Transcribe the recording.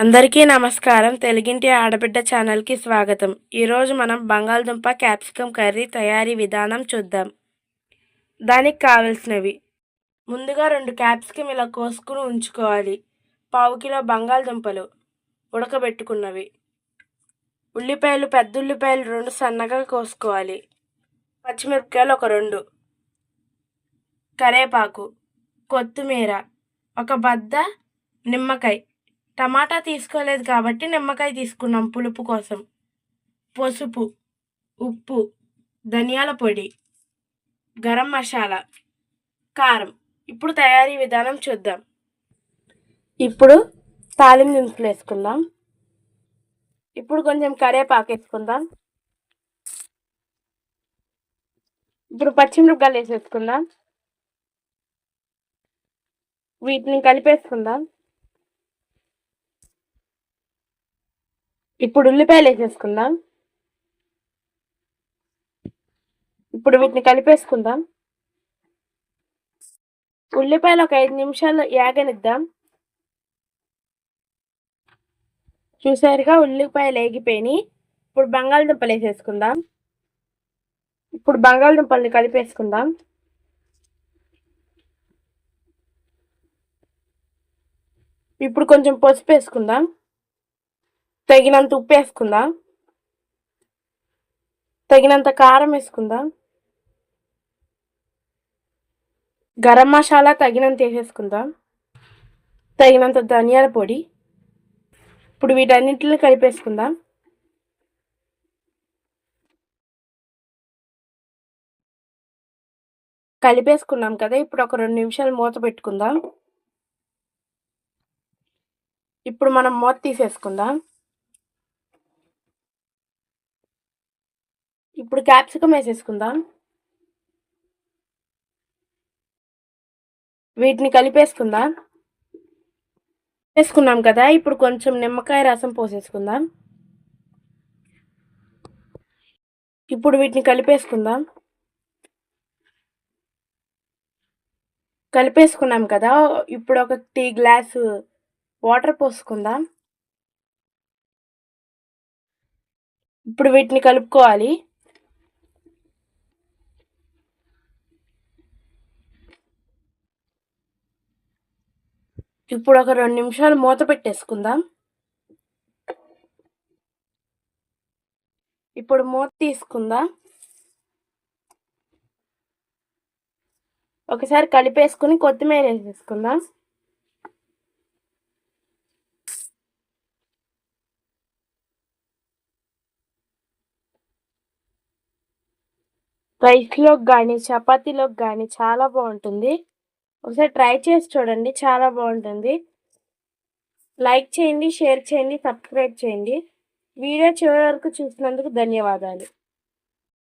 అందరికీ నమస్కారం. తెలుగింటి ఆడబిడ్డ ఛానల్కి స్వాగతం. ఈరోజు మనం బంగాళదుంప క్యాప్సికం కర్రీ తయారీ విధానం చూద్దాం. దానికి కావలసినవి. ముందుగా రెండు క్యాప్సికం ఇలా కోసుకుని ఉంచుకోవాలి. పావు కిలో బంగాళదుంపలు ఉడకబెట్టుకున్నవి. ఉల్లిపాయలు పెద్ద ఉల్లిపాయలు రెండు సన్నగా కోసుకోవాలి. పచ్చిమిరపకాయలు ఒక రెండు. కరేపాకు కొత్తిమీర ఒక బద్ద నిమ్మకాయ టమాటా తీసుకోలేదు కాబట్టి నిమ్మకాయ తీసుకున్నాం పులుపు కోసం. పసుపు ఉప్పు ధనియాల పొడి గరం మసాలా కారం. ఇప్పుడు తయారీ విధానం చూద్దాం. ఇప్పుడు తాలిం దినుసులు వేసుకుందాం. ఇప్పుడు కొంచెం కరేపాకు వేసుకుందాం. ఇప్పుడు పచ్చిమిరపకాయలు వేసేసుకుందాం. వీటిని కలిపేసుకుందాం. ఇప్పుడు ఉల్లిపాయలు వేసేసుకుందాం ఇప్పుడు వీటిని కలిపేసుకుందాం. ఉల్లిపాయలు ఒక ఐదు నిమిషాలు యాగనిద్దాం. చూసారుగా ఉల్లిపాయలు వేగిపోయినాయి ఇప్పుడు బంగాళదుంపలు వేసేసుకుందాం. ఇప్పుడు బంగాళదుంపల్ని కలిపేసుకుందాం. ఇప్పుడు కొంచెం పసుపు వేసుకుందాం. తగినంత ఉప్పు వేసుకుందాం? తగినంత కారం వేసుకుందాం? గరం మసాలా తగినంత వేసేసుకుందాం? తగినంత ధనియాల పొడి. ఇప్పుడు వీటన్నింటిని కలిపేసుకుందాం? కలిపేసుకున్నాం కదా ఇప్పుడు ఒక రెండు నిమిషాలు మూత పెట్టుకుందాం. ఇప్పుడు మనం మూత తీసేసుకుందాం. ఇప్పుడు క్యాప్సికం వేసేసుకుందాం. వీటిని కలిపేసుకుందాం. వేసుకున్నాం కదా ఇప్పుడు కొంచెం నిమ్మకాయ రసం పోసేసుకుందాం. ఇప్పుడు వీటిని కలిపేసుకుందాం. కలిపేసుకున్నాం కదా ఇప్పుడు ఒక టీ గ్లాసు వాటర్ పోసుకుందాం. ఇప్పుడు వీటిని కలుపుకోవాలి. ఇప్పుడు ఒక రెండు నిమిషాలు మూత పెట్టేసుకుందాం. ఇప్పుడు మూత తీసుకుందాం. ఒకసారి కలిపేసుకుని కొత్తిమీర వేసేసుకుందాం. రైస్లోకి కానీ చపాతీలోకి కానీ చాలా బాగుంటుంది. ఒకసారి ట్రై చేసి చూడండి చాలా బాగుంటుంది. లైక్ చేయండి షేర్ చేయండి సబ్స్క్రైబ్ చేయండి. వీడియో చివరి వరకు చూసినందుకు ధన్యవాదాలు.